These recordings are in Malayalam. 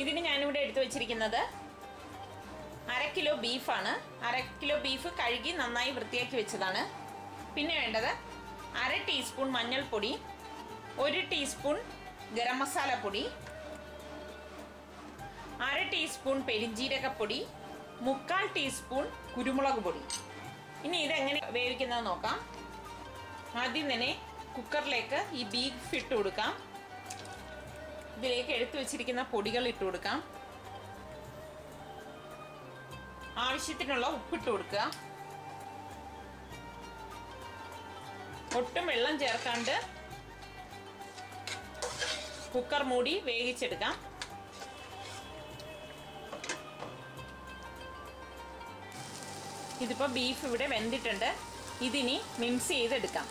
ഇതിന് ഞാനിവിടെ എടുത്തു വെച്ചിരിക്കുന്നത് അര കിലോ ബീഫാണ്. അര കിലോ ബീഫ് കഴുകി നന്നായി വൃത്തിയാക്കി വെച്ചതാണ്. പിന്നെ വേണ്ടത് അര ടീസ്പൂൺ മഞ്ഞൾപ്പൊടി ഒരു ടീസ്പൂൺ ഗരം മസാല പൊടി അര ടീസ്പൂൺ പെരിഞ്ജീരകപ്പൊടി മുക്കാൽ ടീസ്പൂൺ കുരുമുളക് പൊടി. ഇനി ഇതെങ്ങനെ വേവിക്കുന്നത് നോക്കാം. ആദ്യം തന്നെ കുക്കറിലേക്ക് ഈ ബീഫ് ഇട്ട് കൊടുക്കാം. ഇതിലേക്ക് എടുത്തു വെച്ചിരിക്കുന്ന പൊടികൾ ഇട്ട് കൊടുക്കാം. ആവശ്യത്തിനുള്ള ഉപ്പിട്ട് കൊടുക്കുക. ഒട്ടും വെള്ളം ചേർക്കാണ്ട് കുക്കർ മൂടി വേവിച്ചെടുക്കാം. ഇതിപ്പോൾ ബീഫ് ഇവിടെ വെന്തിട്ടുണ്ട്. ഇതിനി മിംസ് ചെയ്തെടുക്കാം.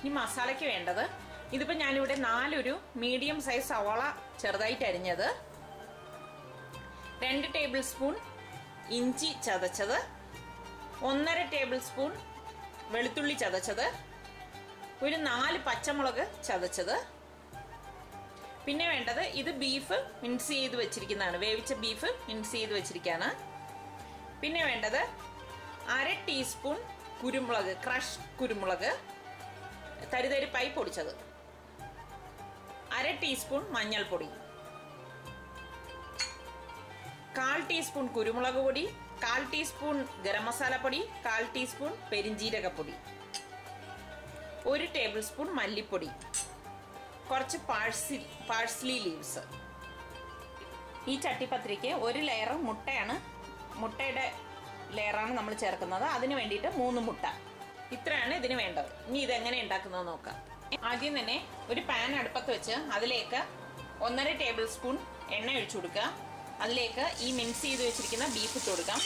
ഇനി മസാലയ്ക്ക് വേണ്ടത് ഇതിപ്പോൾ ഞാനിവിടെ നാലൊരു മീഡിയം സൈസ് സവാള ചെറുതായിട്ട് അരിഞ്ഞത്. രണ്ട് ടേബിൾ സ്പൂൺ ഇഞ്ചി ചതച്ചത്. ഒന്നര ടേബിൾ സ്പൂൺ വെളുത്തുള്ളി ചതച്ചത്. ഒരു നാല് പച്ചമുളക് ചതച്ചത്. പിന്നെ വേണ്ടത് ഇത് ബീഫ് മിൻസ് ചെയ്ത് വെച്ചിരിക്കുന്നതാണ്. വേവിച്ച ബീഫ് മിൻസ് ചെയ്ത് വെച്ചിരിക്കുകയാണ് പിന്നെ വേണ്ടത് അര ടീസ്പൂൺ കുരുമുളക് ക്രഷ് കുരുമുളക്. തരിതരി തരിതരിപ്പായി പൊടിച്ചത്. അര ടീസ്പൂൺ മഞ്ഞൾപ്പൊടി. കാൽ ടീസ്പൂൺ കുരുമുളക് പൊടി കാൽ ടീസ്പൂൺ ഗരം മസാലപ്പൊടി പൊടി കാൽ ടീസ്പൂൺ പെരിഞ്ജീരകപ്പൊടി ഒരു ടേബിൾ സ്പൂൺ മല്ലിപ്പൊടി. കുറച്ച് പാഴ്സി പാഴ്സ്ലി ലീവ്സ്. ഈ ചട്ടിപ്പത്രിക്ക് ഒരു ലെയർ മുട്ടയാണ് മുട്ടയുടെ ലെയറാണ് നമ്മൾ ചേർക്കുന്നത്. അതിന് വേണ്ടിയിട്ട് മൂന്ന് മുട്ട. ഇത്രയാണ് ഇതിന് വേണ്ടത്. ഇനി ഇതെങ്ങനെ ഉണ്ടാക്കുന്നത് നോക്കാം. ആദ്യം തന്നെ ഒരു പാൻ അടുപ്പത്ത് വെച്ച് അതിലേക്ക് ഒന്നര ടേബിൾ സ്പൂൺ എണ്ണ ഒഴിച്ചു കൊടുക്കുക. അതിലേക്ക് ഈ മിക്സ് ചെയ്ത് വെച്ചിരിക്കുന്ന ബീഫ് ഇട്ട് കൊടുക്കാം.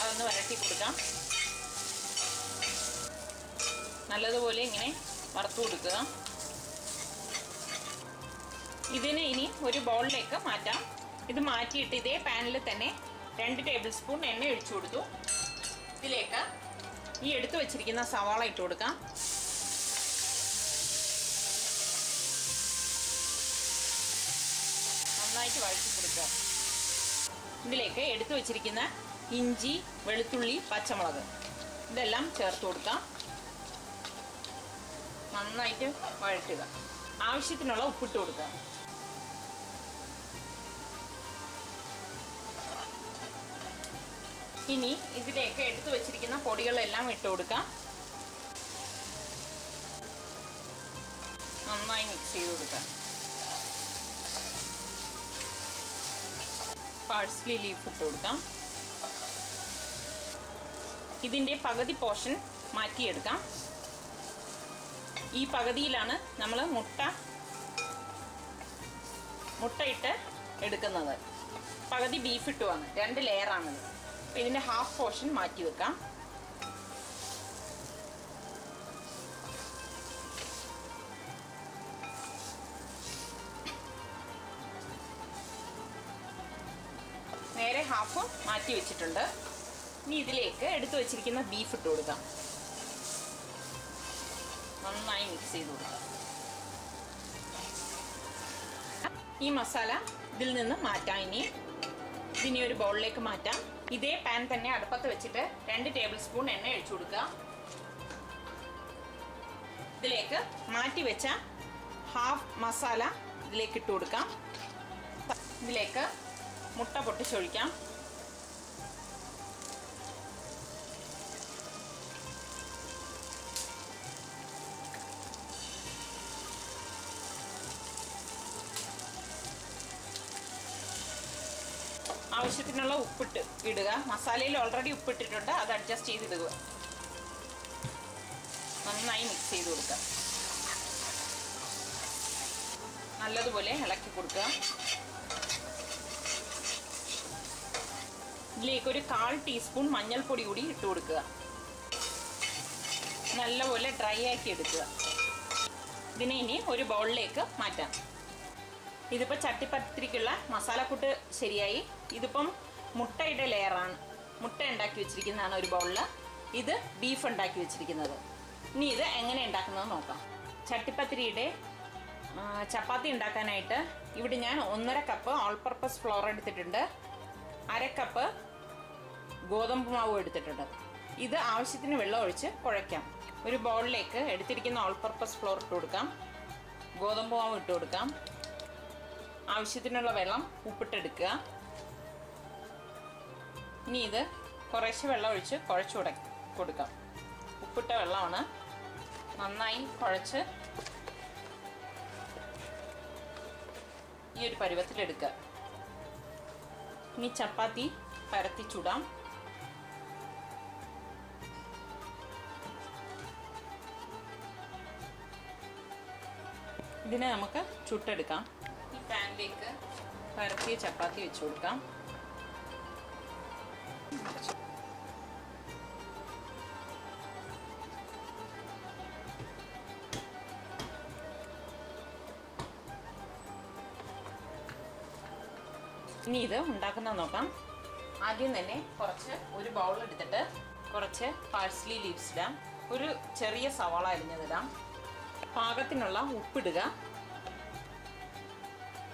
അതൊന്ന് വരട്ടി കൊടുക്കാം. നല്ലതുപോലെ ഇങ്ങനെ വറുത്തു കൊടുക്കുക. ഇതിന് ഇനി ഒരു ബൗളിലേക്ക് മാറ്റാം. ഇത് മാറ്റിയിട്ട് ഇതേ പാനിൽ തന്നെ രണ്ട് ടേബിൾ സ്പൂൺ എണ്ണ ഒഴിച്ചു കൊടുത്തു. ഇതിലേക്ക് ഈ എടുത്തു വെച്ചിരിക്കുന്ന സവാള ഇട്ട് കൊടുക്കാം. നന്നായിട്ട് വഴറ്റി കൊടുക്കുക. ഇതിലേക്ക് എടുത്തു വെച്ചിരിക്കുന്ന ഇഞ്ചി വെളുത്തുള്ളി പച്ചമുളക്. ഇതെല്ലാം ചേർത്ത് കൊടുക്കാം. നന്നായിട്ട് വഴറ്റുക. ആവശ്യത്തിനുള്ള ഉപ്പിട്ട് കൊടുക്കുക. ഇനി ഇതിലേക്ക് എടുത്തു വെച്ചിരിക്കുന്ന പൊടികളെല്ലാം ഇട്ട് കൊടുക്കാം. നന്നായി മിക്സ് ചെയ്ത് കൊടുക്കാം. പാഴ്സ്ലി ലീഫ് ഇട്ട് കൊടുക്കാം. ഇതിന്റെ പകുതി പോർഷൻ മാറ്റിയെടുക്കാം. ഈ പകുതിയിലാണ് നമ്മൾ മുട്ട മുട്ടയിട്ട് എടുക്കുന്നത്. പകുതി ബീഫ് ഇട്ടുവാണ്. രണ്ട് ലെയറാണിത് അപ്പോൾ ഇതിന്റെ ഹാഫ് പോർഷൻ മാറ്റി വെക്കാം ഹാഫ് മാറ്റി വെച്ചിട്ടുണ്ട്. ഇനി ഇതിലേക്ക് എടുത്തു വെച്ചിരിക്കുന്ന ബീഫ് ഇട്ട് കൊടുക്കാം. നന്നായി മിക്സ് ചെയ്ത് കൊടുക്കാം. ഈ മസാല ഇതിൽ നിന്ന് മാറ്റാം ഇനി. ഇതിനി ഒരു ബൗളിലേക്ക് മാറ്റാം. ഇതേ പാൻ തന്നെ അടുപ്പത്ത് വെച്ചിട്ട് രണ്ട് ടേബിൾ സ്പൂൺ എണ്ണ ഒഴിച്ചു കൊടുക്കുക ഇതിലേക്ക് മാറ്റി വെച്ച ഹാഫ് മസാല ഇതിലേക്ക് ഇട്ട് കൊടുക്കാം. ഇതിലേക്ക് മുട്ട പൊട്ടിച്ചൊഴിക്കാം. ആവശ്യത്തിനുള്ള ഉപ്പിട്ട് ഇടുക. മസാലയിൽ ഓൾറെഡി ഉപ്പിട്ടിട്ടുണ്ട്. അത് അഡ്ജസ്റ്റ് ചെയ്തിടുക. നന്നായി മിക്സ് ചെയ്ത് കൊടുക്കുക. നല്ലതുപോലെ ഇളക്കി കൊടുക്കുക. ഇതിലേക്ക് ഒരു കാൽ ടീസ്പൂൺ മഞ്ഞൾപ്പൊടി കൂടി ഇട്ട് കൊടുക്കുക. നല്ലപോലെ ഡ്രൈ ആക്കി എടുക്കുക. ഇതിനെ ഇനി ഒരു ബൗളിലേക്ക് മാറ്റാം. ഇതിപ്പോൾ ചട്ടിപ്പത്തിരിക്കുള്ള മസാലക്കൂട്ട് ശരിയായി. ഇതിപ്പം മുട്ടയുടെ ലെയറാണ്. മുട്ട ഉണ്ടാക്കി വെച്ചിരിക്കുന്നതാണ് ഒരു ബൗളിൽ. ഇത് ബീഫ് ഉണ്ടാക്കി വെച്ചിരിക്കുന്നത്. ഇനി ഇത് എങ്ങനെ ഉണ്ടാക്കുന്നത് നോക്കാം. ചട്ടിപ്പത്തിരിയുടെ ചപ്പാത്തി ഉണ്ടാക്കാനായിട്ട് ഇവിടെ ഞാൻ ഒന്നര കപ്പ് ഓൾ പർപ്പസ് ഫ്ലോർ എടുത്തിട്ടുണ്ട്. അര കപ്പ് ഗോതമ്പ് മാവ് എടുത്തിട്ടുണ്ട്. ഇത് ആവശ്യത്തിന് വെള്ളം ഒഴിച്ച് കുഴയ്ക്കാം. ഒരു ബൗളിലേക്ക് എടുത്തിരിക്കുന്ന ഓൾ പർപ്പസ് ഫ്ലോർ ഇട്ട് കൊടുക്കാം. ഗോതമ്പ് മാവ് ഇട്ട് കൊടുക്കാം. ആവശ്യത്തിനുള്ള വെള്ളം ഉപ്പിട്ടെടുക്കുക. ഇനി ഇത് കുറേശ്ശെ വെള്ളം ഒഴിച്ച് കുഴച്ച് കൊടു കൊടുക്കാം. ഉപ്പിട്ട വെള്ളമാണ്. നന്നായി കുഴച്ച് ഈ ഒരു പരുവത്തിലെടുക്കുക. ഇനി ചപ്പാത്തി പരത്തി ചുടാം ഇതിനെ നമുക്ക് ചുട്ടെടുക്കാം. ഈ പാനിലേക്ക് പരത്തിയ ചപ്പാത്തി വെച്ച് കൊടുക്കാം. ഇനി ഇത് ഉണ്ടാക്കുന്ന നോക്കാം. ആദ്യം തന്നെ കുറച്ച് ഒരു ബൗൾ എടുത്തിട്ട് കുറച്ച് പാഴ്സ്ലി ലീവ്സ് ഇടാം. ഒരു ചെറിയ സവാള അരിഞ്ഞതിടാം. പാകത്തിനുള്ള ഉപ്പിടുക.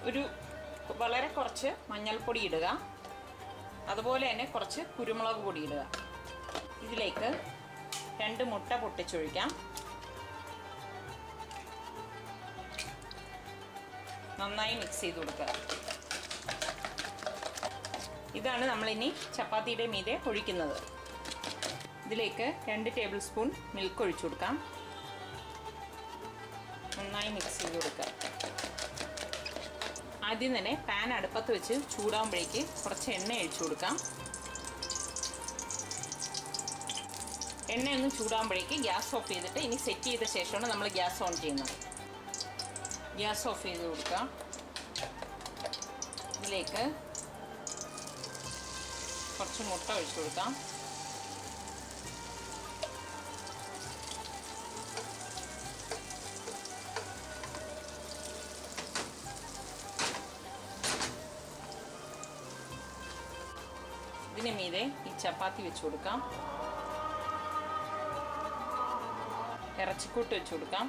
ഒരു വളരെ കുറച്ച് മഞ്ഞൾപ്പൊടി ഇടുക. അതുപോലെ തന്നെ കുറച്ച് കുരുമുളക് പൊടി ഇടുക. ഇതിലേക്ക് രണ്ട് മുട്ട പൊട്ടിച്ചൊഴിക്കാം. നന്നായി മിക്സ് ചെയ്ത് കൊടുക്കുക. ഇതാണ് നമ്മളിനി ചപ്പാത്തിയുടെ മീതെ ഒഴിക്കുന്നത്. ഇതിലേക്ക് രണ്ട് ടേബിൾ സ്പൂൺ മിൽക്ക് ഒഴിച്ചു കൊടുക്കാം. നന്നായി മിക്സ് ചെയ്ത് കൊടുക്കുക. ആദ്യം തന്നെ പാൻ അടുപ്പത്ത് വെച്ച് ചൂടാകുമ്പോഴേക്ക് കുറച്ച് എണ്ണ ഒഴിച്ചു കൊടുക്കാം. എണ്ണ ഒന്ന് ചൂടാകുമ്പോഴേക്ക് ഗ്യാസ് ഓഫ് ചെയ്തിട്ട് ഇനി സെറ്റ് ചെയ്ത ശേഷമാണ് നമ്മൾ ഗ്യാസ് ഓൺ ചെയ്യുന്നത്. ഗ്യാസ് ഓഫ് ചെയ്ത് കൊടുക്കാം ഇതിലേക്ക് കുറച്ച് മുട്ട ഒഴിച്ചു കൊടുക്കാം. ഇതിന് മീതെ ഈ ചപ്പാത്തി വെച്ച് കൊടുക്കാം ഇറച്ചിക്കൂട്ട് വെച്ച് കൊടുക്കാം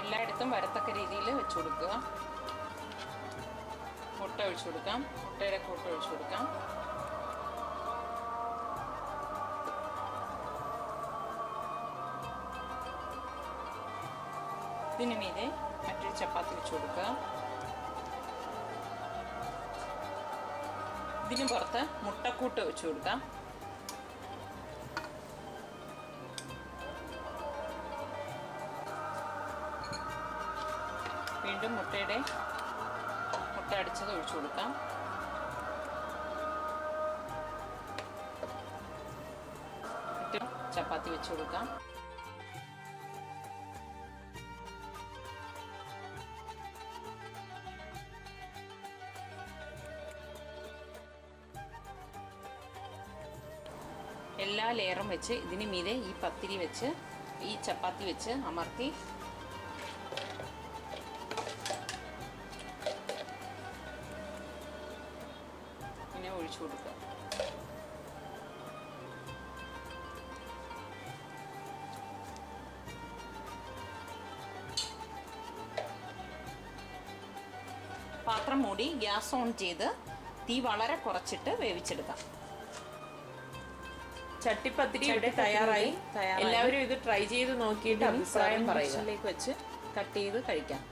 എല്ലായിടത്തും വരത്തക്ക രീതിയിൽ വെച്ച് കൊടുക്കുക മുട്ട ഒഴിച്ചു കൊടുക്കാം മുട്ടയുടെ കൂട്ട് ഒഴിച്ചു കൊടുക്കാം ഇതിന് മീതെ മറ്റൊരു ചപ്പാത്തി വെച്ച് കൊടുക്കുക. ഇതിന് പുറത്ത് മുട്ടക്കൂട്ട് വെച്ച് കൊടുക്കാം വീണ്ടും മുട്ടയുടെ മുട്ട അടിച്ചത് ഒഴിച്ചു കൊടുക്കാം ചപ്പാത്തി വെച്ച് കൊടുക്കാം എല്ലാ ലെയറും വെച്ച് ഇതിന് മീതെ ഈ പത്തിരി വെച്ച് ഈ ചപ്പാത്തി വെച്ച് അമർത്തി. ഇങ്ങനെ ഒഴിച്ചു കൊടുക്കുക. പാത്രം മൂടി ഗ്യാസ് ഓൺ ചെയ്ത് തീ വളരെ കുറച്ചിട്ട് വേവിച്ചെടുക്കാം. ചട്ടിപ്പത്തിരി ഇവിടെ തയ്യാറായി. എല്ലാവരും ഇത് ട്രൈ ചെയ്ത് നോക്കിയിട്ട് അഭിപ്രായം പറയുക. വെച്ച് കട്ട് ചെയ്ത് കഴിക്കാം.